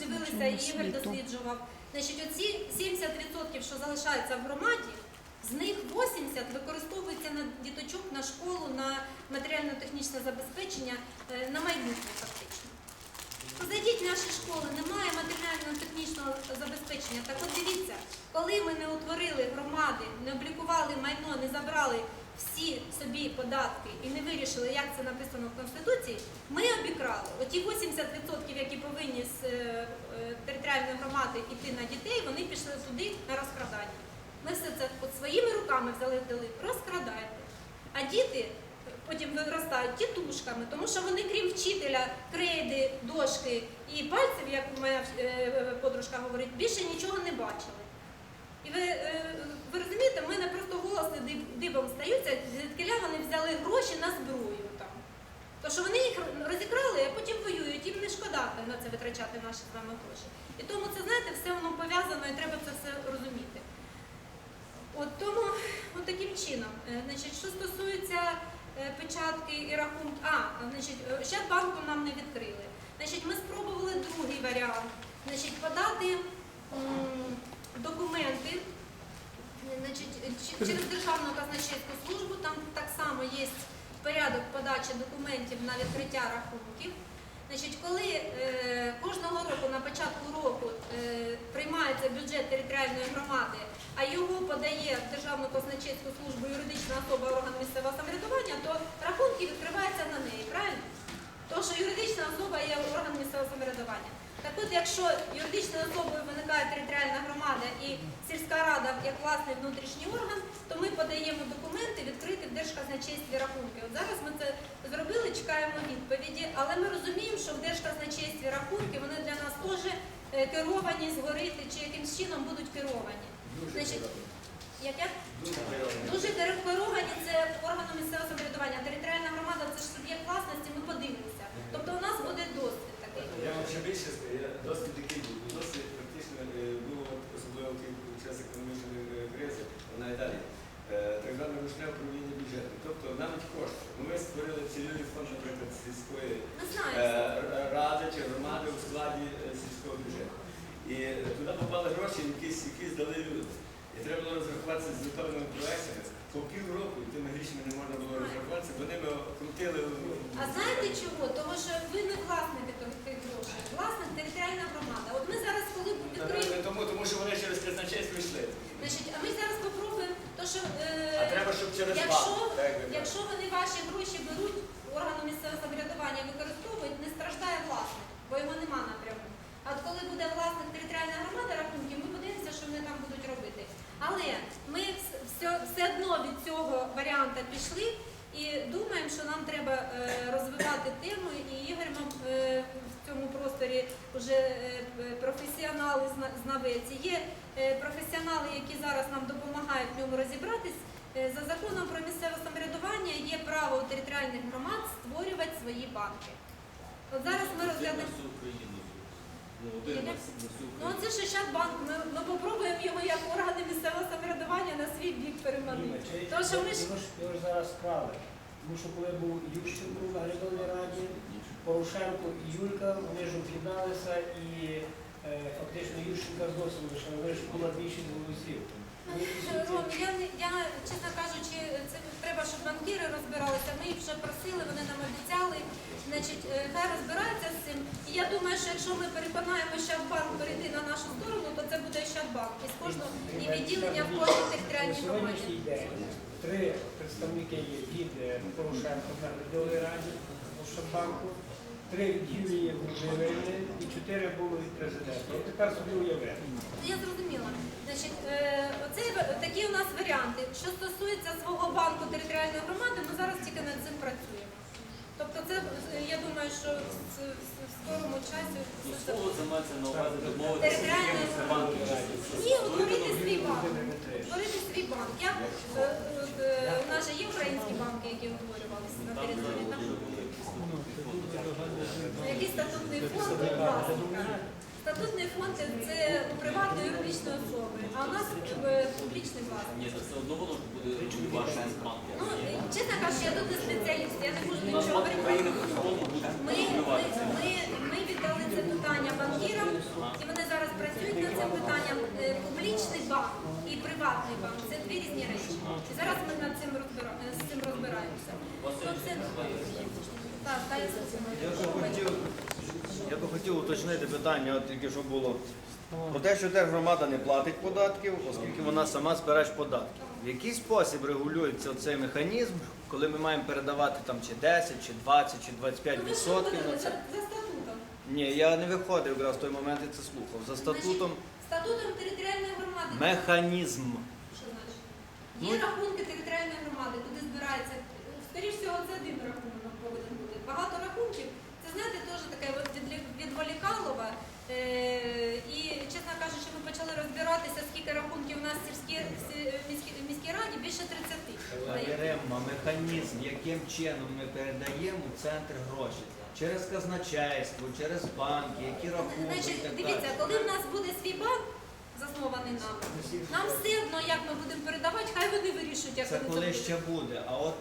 дивилися, і Ігор досліджував. Значить, оці 70%, що залишаються в громаді, з них 80 використовується на діточок, на школу, на матеріально-технічне забезпечення, е, на майбутнє фактично. Зайдіть в наші школи, немає матеріально-технічного забезпечення. Так от дивіться, коли ми не утворили громади, не облікували майно, не забрали всі собі податки і не вирішили, як це написано в Конституції, ми обікрали. Оті 80%, які повинні з е, е, територіальної громади йти на дітей, вони пішли туди на розкрадання. Ми все це от своїми руками взяли дали, розкрадайте. А діти потім виростають тітушками, тому що вони, крім вчителя, крейди, дошки і пальців, як моя е, подружка говорить, більше нічого не бачили. І ви, е, ви розумієте, в мене просто голоси дибом стаються, звідкиля вони взяли гроші на зброю там. То що вони їх розікрали, а потім воюють, їм не шкода на це витрачати наші з вами гроші. І тому це, знаєте, все воно пов'язано і треба це все розуміти. От тому от таким чином, Е, значить, що стосується е, печатки і рахунку, а, значить, ще банку нам не відкрили. Значить, ми спробували другий варіант. Значить, подати документи значить, через Державну казначейську службу, там так само є порядок подачі документів на відкриття рахунків. Значить, коли е, кожного року на початку року е, приймається бюджет територіальної громади, а його подає в Державну казначейську службу юридична особа орган місцевого самоврядування, то рахунки відкриваються на неї, правильно? Тому що юридична особа є орган місцевого самоврядування. Так от, якщо юридичною особою виникає територіальна громада і сільська рада як власний внутрішній орган, то ми подаємо документи відкрити в Держказначействі рахунки. От зараз ми це зробили, чекаємо відповіді, але ми розуміємо, що в Держказначействі рахунки вони для нас теж е, керовані згорити чи якимсь чином будуть керовані. Значить, як як? Дуже керовані це органом місцевого самоврядування. Територіальна громада це ж суб'єкт власності, ми подивимося. Тобто у нас буде досвід такий. Я вам ще більше скажу, я досвід такий був. Досвід практично е, було особливо в ті- в час економічної е, кризи, вона і далі. е, Так зване ручне управління бюджету. Тобто навіть кошти. Ну, Ми створили цільовий фонд, наприклад, сільської Ми е, знаємо. р- ради чи громади у складі е, сільського бюджету. І туди попали гроші, якісь, які здали люди. І треба було розрахуватися з готовими проектами. По півроку тими грішми не можна було розрахуватися, бо ними крутили. А знаєте чого? Тому що ви не власники тих- грошей, власник територіальна громада. От ми зараз, коли відкриємо, тому, тому що вони через казначейство йшли. значить, а ми зараз попробуємо, то що е, А треба, щоб через якщо, так, як ви якщо вони ваші гроші беруть органу місцевого самоврядування, використовують, не страждає власник, бо його нема напряму. А от коли буде власник територіальна громада рахунків, ми подивимося, що вони там будуть робити. Але ми все, все одно від цього варіанта пішли і думаємо, що нам треба е, розвивати тему. І Ігор мав, е, в цьому просторі вже е, професіонали, зна- знавець. Є професіонали, які зараз нам допомагають в ньому розібратись. За законом про місцеве самоврядування є право у територіальних громад створювати свої банки. От зараз ми розглянемо. Ну, Ну це ж Ощадбанк. Ми, ми попробуємо його як органи місцевого самоврядування на свій бік переманити. Тому що ми ж Його ж його ж зараз справи. Тому що коли був Ющенко в наглядовій раді, Порошенко і Юлька, вони ж об'єдналися і е, фактично Ющенка зовсім лише вони ж була більшість голосів. Я, я, чесно кажучи, це треба, щоб банкіри розбиралися. Ми їх вже просили, вони нам обіцяли. Значить, е, хай розбираються з цим. І я думаю, що якщо ми переконаємо Щадбанк перейти на нашу сторону, то це буде Щадбанк. І з кожного і відділення в кожній територіальній На громаді. три представники є від е, Порошенка в наглядовій раді Ощадбанку, три від Юлії Володимирівни і чотири було від президента. От тепер собі уявляємо. Я зрозуміла. Значить, е, оце такі у нас варіанти. Що стосується свого банку територіальної громади, ми зараз тільки над цим працюємо. Тобто, це е, я думаю, що в, в- в скорому часі Ну, все це слово це мається на увазі Територіальної від якихось. Ні, утворити свій банк. Створити свій банк. Я, е, е, у нас же є українські банки, які утворювалися на території. Там який статутний фонд у? Статутний фонд це приватно юридичні особи, а у нас е, публічний власник. Ну, е, чесно кажучи, я тут не спеціаліст, я не можу нічого говорити. Ми, віддали це питання банкірам, і вони зараз працюють над цим питанням. Е, публічний банк і приватний банк це дві різні речі. І зараз ми над цим розбираємося. Тобто Ну, я би хотів, я би хотів уточнити питання, от тільки що було. Про те, що держгромада не платить податків, оскільки вона сама збирач податків. В який спосіб регулюється цей механізм, коли ми маємо передавати там чи 10, чи 20, чи 25 Ну, відсотків на це? за статутом. Ні, я не виходив якраз в той момент і це слухав. За статутом Статутом територіальної громади. механізм. Що значить? Ну, Є рахунки територіальної громади, туди збирається. Скоріш всього, це один рахунок. Багато рахунків. Це знаєте, теж таке відволікалова. Е, і, чесно кажучи, ми почали розбиратися, скільки рахунків у нас в сільській, в міській, раді, більше 30. Беремо механізм, яким чином ми передаємо в центр гроші. Через казначейство, через банки, які рахунки. Значить, дивіться, коли в нас буде свій банк, заснований нами, нам все одно, як ми будемо передавати, хай вони вирішують, як Це вони коли це ще буде. А от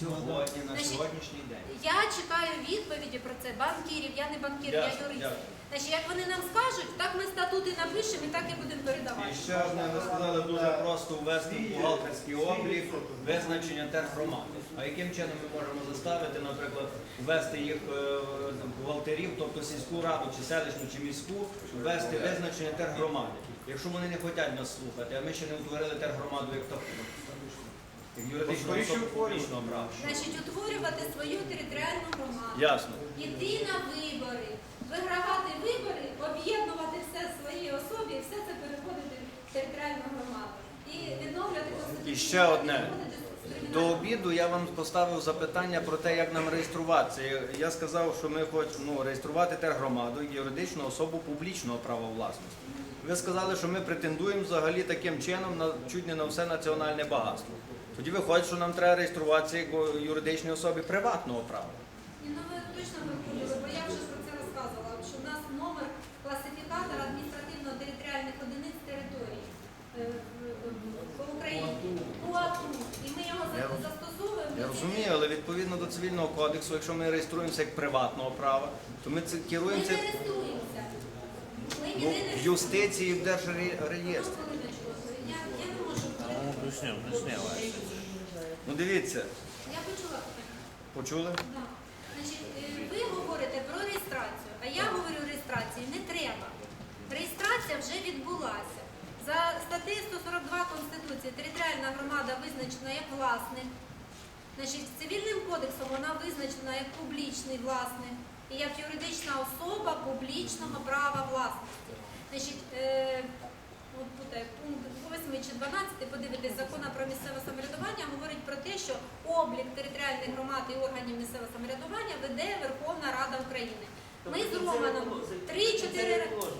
сьогодні, на Значить, сьогоднішній день. Я чекаю відповіді про це банкірів, я не банкір, я Ясно, юрист. ясно. Значить, як вони нам скажуть, так ми статути напишемо і так і будемо передавати. І ще одне, ви сказали дуже просто ввести в бухгалтерський облік визначення тергромади. А яким чином ми можемо заставити, наприклад, ввести їх е, бухгалтерів, тобто сільську раду, чи селищну, чи міську, ввести визначення тергромади, якщо вони не хочуть нас слухати, а ми ще не утворили тергромаду як таку. Особу публічного права. Значить, утворювати свою територіальну громаду, Ясно. іти на вибори, вигравати вибори, об'єднувати все в своїй особі і все це переходити в територіальну громаду. І відновлювати конституцію. І ще одне. До обіду я вам поставив запитання про те, як нам реєструватися. Я- сказав, що ми хочемо ну, реєструвати тергромаду як юридичну особу публічного права власності. Ви сказали, що ми претендуємо взагалі таким чином на чуть не на все національне багатство. Тоді виходить, що нам треба реєструватися як юридичній особі приватного права. Ні, ну ви точно виходили, бо я вже про це розказувала, що в нас номер класифікатора адміністративно-територіальних одиниць території е, по Україні. УАТУ. І ми його Я роз- застосовуємо. Я розумію, але відповідно до цивільного кодексу, якщо ми реєструємося як приватного права, то ми це Ми керуємося не реєструємося. Ми ну, в юстиції і в держреєстрі. Я, я. Ну дивіться, Я почула питання. почули? Да. Значить, е, ви говорите про реєстрацію, а я говорю, реєстрації не треба. Реєстрація вже відбулася. За статтею 142 Конституції територіальна громада визначена як власник. Значить, цивільним кодексом вона визначена як публічний власник і як юридична особа публічного права власності. Значить, е, от тут е, пункт 8 чи 12, подивитись, закону про місцеве самоврядування говорить про те, що облік територіальних громад і органів місцевого самоврядування веде Верховна Рада України. Ми з Романом 3-4 рази.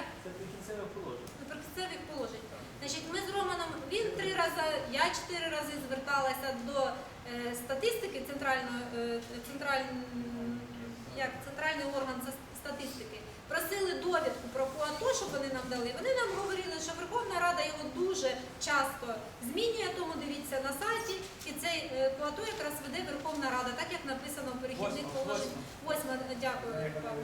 Як? Це положення. Ну, прикінцевих положень. Значить, ми з Романом, він три рази, я чотири рази зверталася до е, статистики центральної, е, централь- як, центральний орган статистики. Просили довідку про КУАТО, щоб вони нам дали. Вони нам говорили, що Верховна Рада його дуже часто змінює, тому дивіться на сайті. І е, якраз веде Верховна Рада, так як написано в перехідних положеннях. Восьма, дякую, Павло.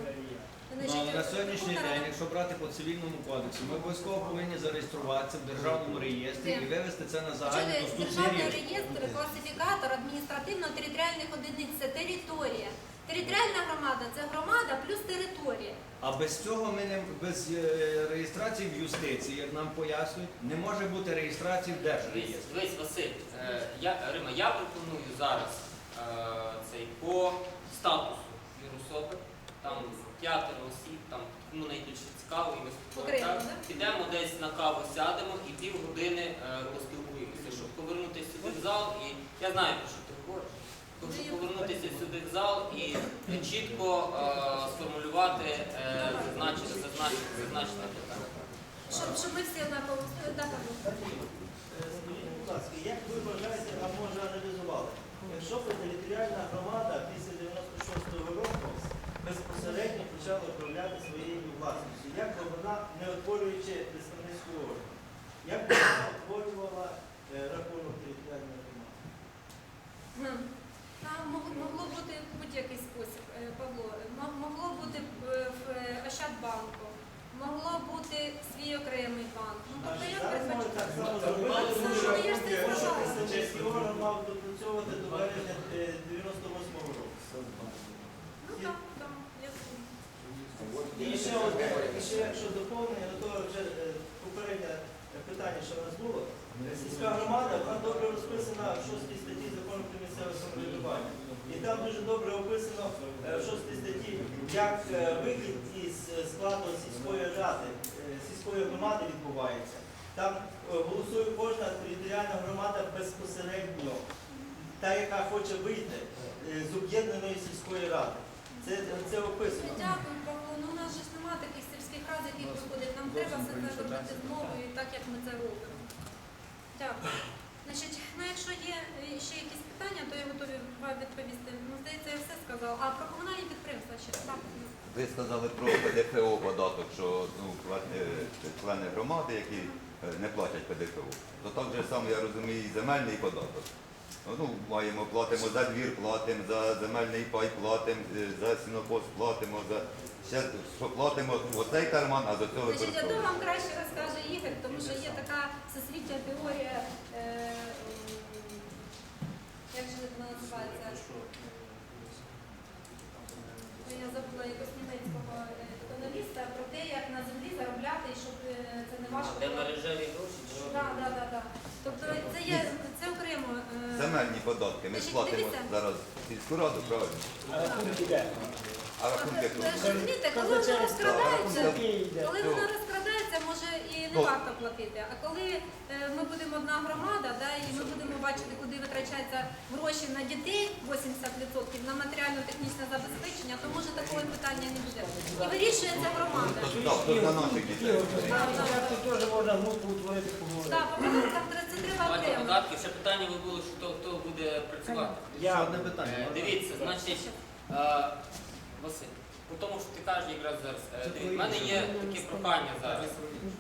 Ну, Значить, на сьогоднішній Верховна день, Рада- якщо брати по цивільному кодексу, ми обов'язково повинні зареєструватися в державному реєстрі і вивести це на загальний Чули, доступний Державний рівень. реєстр, класифікатор адміністративно-територіальних одиниць це територія. Територіальна громада це громада плюс територія. А без цього ми не без е, реєстрації в юстиції, як нам пояснюють, не може бути реєстрації в Дивись, держреєстрі. дивись, Василь, е, я, Рима, я пропоную зараз е, цей по статусу юрособи, там п'ятеро осіб, там кому найбільше цікаво, і ми Окремо, так, підемо десь на каву сядемо і півгодини е, поспілкуємося, щоб повернутися сюди в зал. І я знаю, про що Щоб повернутися сюди в зал і чітко е, сформулювати, е, зазначити, зазначити, зазначити питання. Щоб, щоб ми всі однаково да, Скажіть, будь ласка, як ви вважаєте, а може аналізували? Якщо б територіальна громада після 96-го року безпосередньо почала управляти своєю власністю, як би вона, не утворюючи представницького органу, як би вона утворювала е, рахунок територіальної громади? Могло бути в будь-який спосіб, е, Павло. Могло бути е, в е, Ощадбанку, могло бути в свій окремий банк. Ну тобто я ж це сказала. Мав допрацьовувати до березня е, 98-го року. Ну так, так, я. І ще одне, ще якщо доповнення до того вже е, попереднє питання, що в нас було. Сільська громада, вона добре розписана в 6 статті закону про місцеве самоврядування. І там дуже добре описано е, в 6 статті, як е, вихід із е, складу сільської ради, е, сільської громади відбувається. Там е, голосує кожна територіальна громада безпосередньо, та, яка хоче вийти е, з об'єднаної сільської ради. Це, це описано. Дякую, Павло. Ну у нас же ж немає таких сільських рад, яких виходить. Нам треба все це робити знову і так, як ми це робимо. Дякую. Значить, ну якщо є е, ще якісь питання, то я готові вам відповісти. Ну, здається, я все сказала. А про комунальні підприємства ще так. Ви сказали про ПДФО податок, що ну, члени- е, громади, які е, не платять ПДФО. То так же само, я розумію, і земельний податок. Ну, маємо, платимо за двір, платимо, за земельний пай платимо, е, за сінокос платимо, за ще що платимо в оцей карман, а до цього Значить, я використовуємо. вам краще розкаже Ігор, тому що є така всесвітня теорія, е, м, як же вона називається? Я забула якогось німецького е, економіста про те, як на землі заробляти, і щоб е, це не важко. Де було. мережеві гроші? чи що? Так, так, так, так. Тобто це є це Земельні податки. Ми Значить, платимо дивіться. зараз сільську раду, правильно? А рахунки Ви ж розумієте, коли Казначейство, розкрадається, коли воно розкрадається, може і не варто платити. А коли е, ми будемо одна громада, да, і ми будемо бачити, куди витрачаються гроші на дітей 80%, на матеріально-технічне забезпечення, то може такого питання не буде. І вирішується громада. Так, тут на наших дітей. Спочатку теж можна групу утворити поговорити. Так, по окремо. податки. Ще питання ви були, що хто, хто буде працювати. Ще одне питання. Е. Дивіться, значить, е, Василь, по тому, що ти кажеш якраз зараз, е, дивіться, в мене є таке прохання зараз,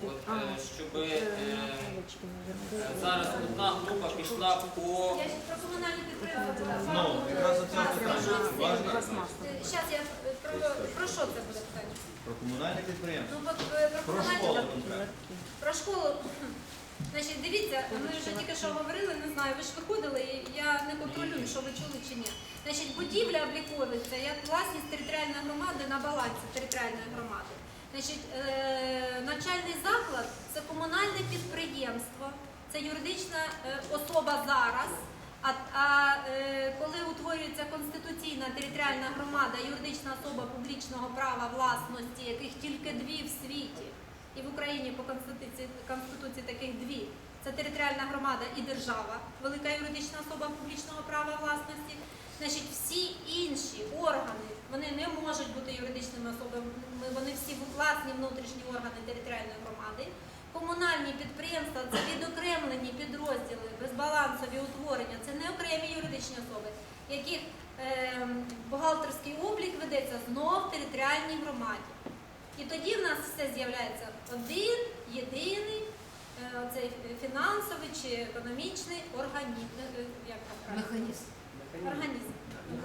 от, е, щоб е, е, зараз одна група пішла по Я ще про комунальні підприємства. Ну, якраз оце питання. Важно. Зараз я про, про що це буде питання? Про комунальне підприємство. Ну, от, е, про Про комунальні школу конкретно. Про школу. Значить, дивіться, ми вже тільки що говорили, не знаю, ви ж виходили, і я не контролюю, що ви чули чи ні. Значить, будівля обліковується як власність територіальної громади на балансі територіальної громади. Значить, е, навчальний заклад це комунальне підприємство, це юридична е, особа зараз. А, а е, коли утворюється конституційна територіальна громада, юридична особа публічного права власності, яких тільки дві в світі, і в Україні по конституції, конституції таких дві. Це територіальна громада і держава, велика юридична особа публічного права власності. Значить, всі інші органи вони не можуть бути юридичними особами, вони всі власні внутрішні органи територіальної громади. Комунальні підприємства це відокремлені підрозділи, безбалансові утворення, це не окремі юридичні особи, яких ем, бухгалтерський облік ведеться знов в територіальній громаді. І тоді в нас все з'являється один, єдиний, е, цей фінансовий чи економічний е, е, як? Механізм. Організм.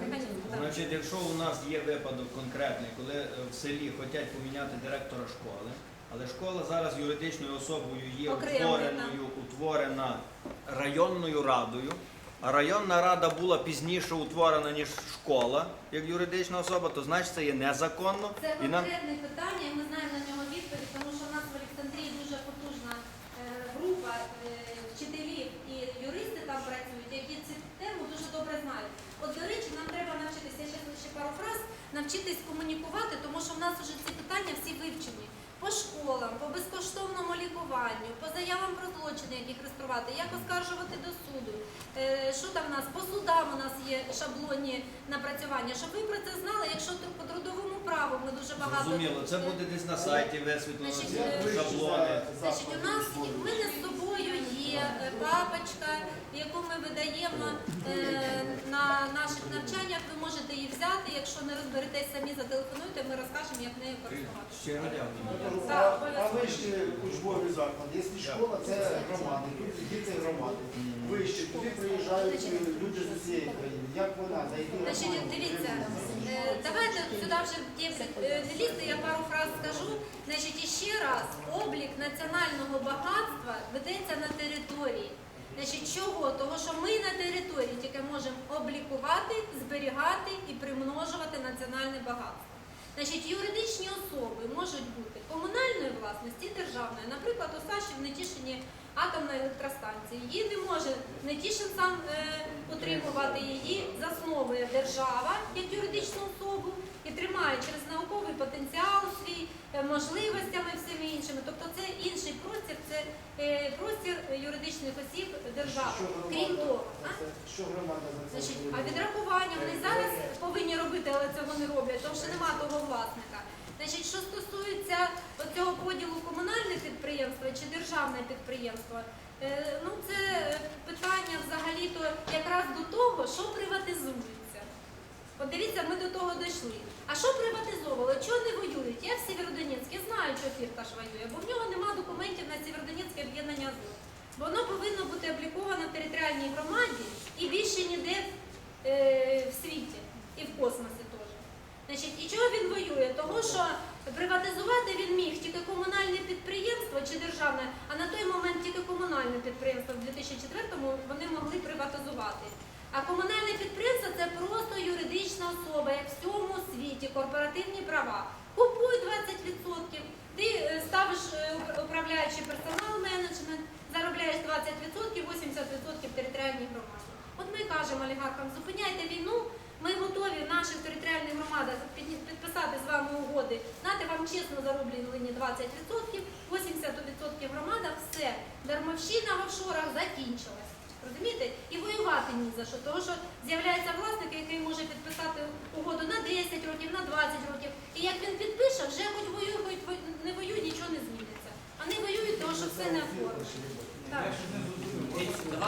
Механізм. Значить, якщо у нас є випадок конкретний, коли в селі хочуть поміняти директора школи, але школа зараз юридичною особою є утвореною, утворена районною радою. А районна рада була пізніше утворена, ніж школа, як юридична особа, то значить це є незаконно. Це І нам конкретне питання, і ми знаємо на нього відповідь, тому що в нас в Олександрії дуже потужна е, група е, вчителів і юристи там працюють, які цю тему дуже добре знають. От, до речі, нам треба навчитися, я ще ще пару фраз, навчитись комунікувати, тому що в нас вже ці питання всі вивчені. По школам, по безкоштовному лікуванню, по заявам про злочини, яких реєструвати, як оскаржувати до суду. Е, Що там в нас? По судам у нас є шаблонні напрацювання. Щоб ви про це знали, якщо по трудовому праву ми дуже багато. зрозуміло, це буде десь на сайті висвітлено е, шаблони. Значить, у нас ми не з собою є е, папочка, яку ми видаємо е, на наших навчаннях. Ви можете її взяти. Якщо не розберетесь самі, зателефонуйте, ми розкажемо, як нею користуватися. А вищі учбові заклади, якщо школа, це громади, тут діти громади. Вище, туди приїжджають люди з усієї країни. Як вона зайти? Дивіться, е, давайте сюди вже е, не лізти, я пару фраз скажу. Значить, і ще раз, облік національного багатства ведеться на території. Значить, чого? Того, що ми на території тільки можемо облікувати, зберігати і примножувати національне багатство. Значить, юридичні особи можуть бути комунальної власності, державної. Наприклад, у Саші в Нетішині атомна електростанція. Її не може Нетішин сам е, утримувати її, засновує держава як юридичну особу і тримає через науковий потенціал свій, е, можливостями всіми іншими. Тобто це інший простір, це е, простір юридичних осіб держави. Крім того, а? що громада за це а відрахування вони зараз повинні робити, але цього не роблять, тому що нема того власника. Значить, що стосується цього поділу комунальне підприємство чи державне підприємство, е, ну це питання взагалі-то якраз до того, що приватизується. От дивіться, ми до того дійшли. А що приватизовували? Чого не воюють? Я в Сєвєродонецьку знаю, що Фірташ воює, бо в нього нема документів на Сєвєродонецьке об'єднання ЗО. Воно повинно бути обліковано в територіальній громаді і більше ніде е, в світі і в космосі. Значить, і чого він воює? Того, що приватизувати він міг тільки комунальне підприємство чи державне, а на той момент тільки комунальне підприємство в 2004-му вони могли приватизувати. А комунальне підприємство це просто юридична особа, як в всьому світі, корпоративні права. Купуй 20%, ти е, ставиш е, управляючий персонал, менеджмент, заробляєш 20%, 80% територіальній громаді. От ми кажемо олігархам, зупиняйте війну, ми готові в наших громадах підписати з вами угоди, дати вам чесно зароблені 20%, 80% в громадах, все, дармовщина в офшорах закінчилась. Розумієте? І воювати ні за що, тому що з'являється власник, який може підписати угоду на 10 років, на 20 років. І як він підпише, вже хоч воює, хоч не воює, нічого не зміниться. А не воюють, тому що все не оформлено.